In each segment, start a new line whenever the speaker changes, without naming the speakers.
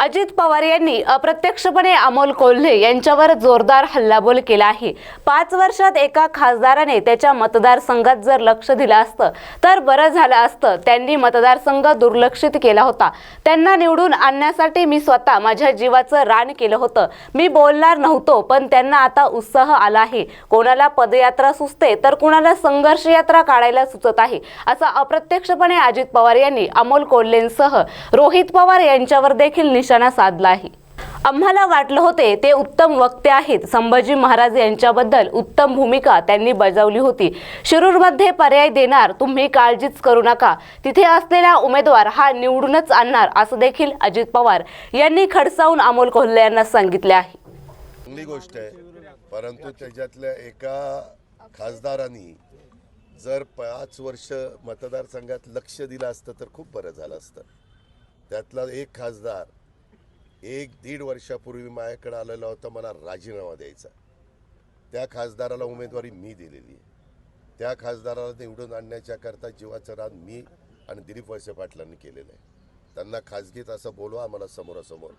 अजित पवार यांनी अप्रत्यक्षपणे अमोल कोल्हे यांच्यावर जोरदार हल्लाबोल केला आहे. पाच वर्षात एका खासदाराने त्याच्या मतदारसंघात जर लक्ष दिलं असतं तर बरं झालं असतं. त्यांनी मतदारसंघ दुर्लक्षित केला होता. त्यांना निवडून आणण्यासाठी मी स्वतः माझ्या जीवाचं रान केलं होतं. मी बोलणार नव्हतो पण त्यांना आता उत्साह आला आहे. कोणाला पदयात्रा सुचते तर कोणाला संघर्ष यात्रा काढायला सुचत आहे असा अप्रत्यक्षपणे अजित पवार यांनी अमोल कोल्हेंसह रोहित पवार यांच्यावर देखील निशाणा साधला आहे आम्हाला वाटलं होते ते उत्तम वक्ते आहेत. संभाजी महाराज यांच्याबद्दल उत्तम भूमिका त्यांनी बजावली होती. शिरूरमध्ये पर्याय देणार तुम्ही काळजीच करू नका. तिथे असलेला उमेदवार हा निवडूनच आणणार असं देखील अजित पवार यांनी खडसावून अमोल कोल्हे यांना सांगितले आहे.
चांगली गोष्ट आहे. परंतु त्याच्यातल्या एका खासदारांनी जर पाच वर्ष मतदारसंघात लक्ष दिलं असतं तर खूप बरं झालं असतं. त्यातला एक खासदार एक दीड वर्षापूर्वी माझ्याकडे आलेला होता मला राजीनामा द्यायचा. त्या खासदाराला उमेदवारी मी दिलेली आहे. त्या खासदाराला निवडून आणण्याच्या करता जीवाचं रान मी आणि दिलीप वळसे पाटलांनी केलेलं आहे. त्यांना खाजगीत असं बोलवा आम्हाला समोरासमोर.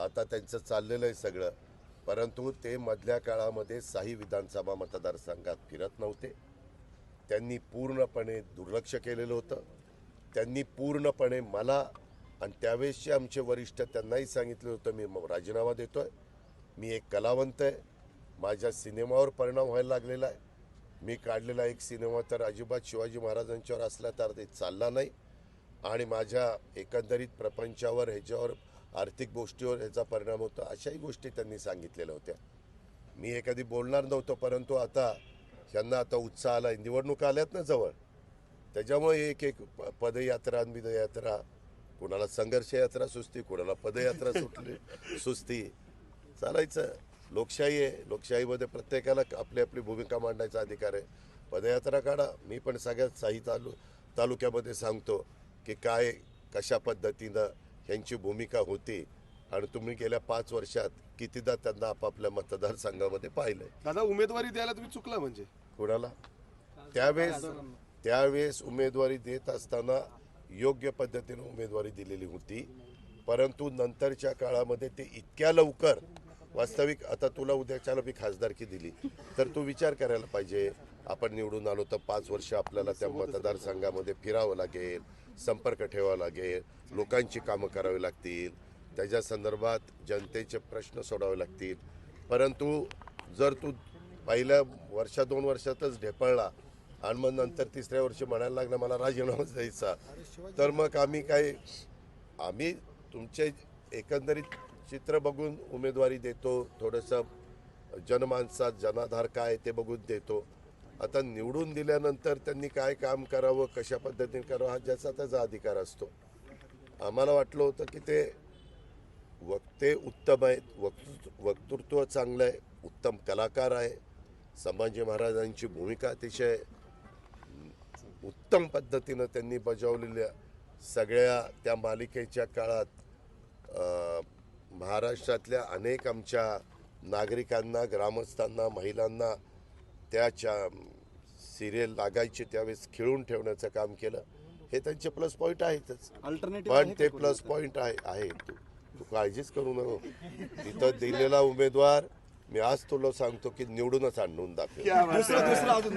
आता त्यांचं चाललेलं आहे सगळं. परंतु ते मधल्या काळामध्ये साही विधानसभा मतदारसंघात फिरत नव्हते. त्यांनी पूर्णपणे दुर्लक्ष केलेलं होतं. त्यांनी पूर्णपणे मला आणि त्यावेळेसचे आमचे वरिष्ठ त्यांनाही सांगितलं होतं मी म- राजीनामा देतोय. मी एक कलावंत आहे. माझ्या सिनेमावर परिणाम व्हायला लागलेला आहे. मी काढलेला एक सिनेमा तर अजिबात शिवाजी महाराजांच्यावर असला तर ते चालला नाही. आणि माझ्या एकंदरीत प्रपंचावर ह्याच्यावर आर्थिक गोष्टीवर ह्याचा परिणाम होता. अशाही गोष्टी त्यांनी सांगितलेल्या होत्या. मी हे कधी बोलणार नव्हतो परंतु आता यांना आता उत्साह आला निवडणूक आल्यात ना जवळ त्याच्यामुळे एक एक प- पदयात्रा विदयात्रा कुणाला संघर्ष यात्रा सुचती कुणाला पदयात्रा सुटली सुचती. चालायचं. लोकशाही आहे. लोकशाहीमध्ये प्रत्येकाला आपली आपली भूमिका मांडायचा अधिकार आहे. पदयात्रा काढा. मी पण सगळ्यात साही तालु तालुक्यामध्ये सांगतो की काय कशा पद्धतीनं ह्यांची भूमिका होती आणि तुम्ही गेल्या पाच वर्षात कितीदा त्यांना आपापल्या मतदारसंघामध्ये पाहिलंय?
दादा उमेदवारी द्यायला तुम्ही चुकला म्हणजे?
कोणाला? त्यावेळेस त्यावेळेस उमेदवारी देत असताना योग्य पद्धतीने उमेदवारी दिलेली होती. परंतु नंतरच्या काळामध्ये ते इतक्या लवकर वास्तविक आता तुला उद्याच्याला मी खासदारकी दिली. तर तू विचार करायला पाहिजे. आपण निवडून आलो तर पाच वर्ष आपल्याला त्या मतदारसंघामध्ये फिरावं लागेल संपर्क ठेवावा लागेल लोकांची कामं करावी लागतील. त्याच्या संदर्भात जनतेचे प्रश्न सोडावे लागतील. परंतु जर तू पहिल्या वर्षा दोन वर्षातच ढेपळला आणि मग नंतर तिसऱ्या वर्षी म्हणायला लागला मला राजीनामाच द्यायचा. तर मग आम्ही काय आम्ही तुमचे एकंदरीत चित्र बघून उमेदवारी देतो थोडंसं जनमानसात जनाधार काय ते बघून देतो. आता निवडून दिल्यानंतर त्यांनी काय काम करावं कशा पद्धतीने करावं हा ज्याचा त्याचा अधिकार असतो. आम्हाला वाटलं होतं की ते वक्ते उत्तम आहेत वक्तृत्व वक्तृत्व चांगलं आहे उत्तम कलाकार आहे. संभाजी महाराजांची भूमिका अतिशय उत्तम पद्धतीनं त्यांनी बजावलेल्या सगळ्या त्या मालिकेच्या काळात महाराष्ट्रातल्या अनेक आमच्या नागरिकांना ग्रामस्थांना महिलांना त्याच्या सिरियल लागायची त्यावेळेस खिळून ठेवण्याचं काम केलं. हे त्यांचे प्लस पॉईंट आहेतच. पण ते प्लस पॉईंट आहे आहे तू. तू काळजीच करू नको. तिथं दिलेला उमेदवार मी आज तुला सांगतो की निवडूनच आणून दाखव.
दुसरा दुसरा अजून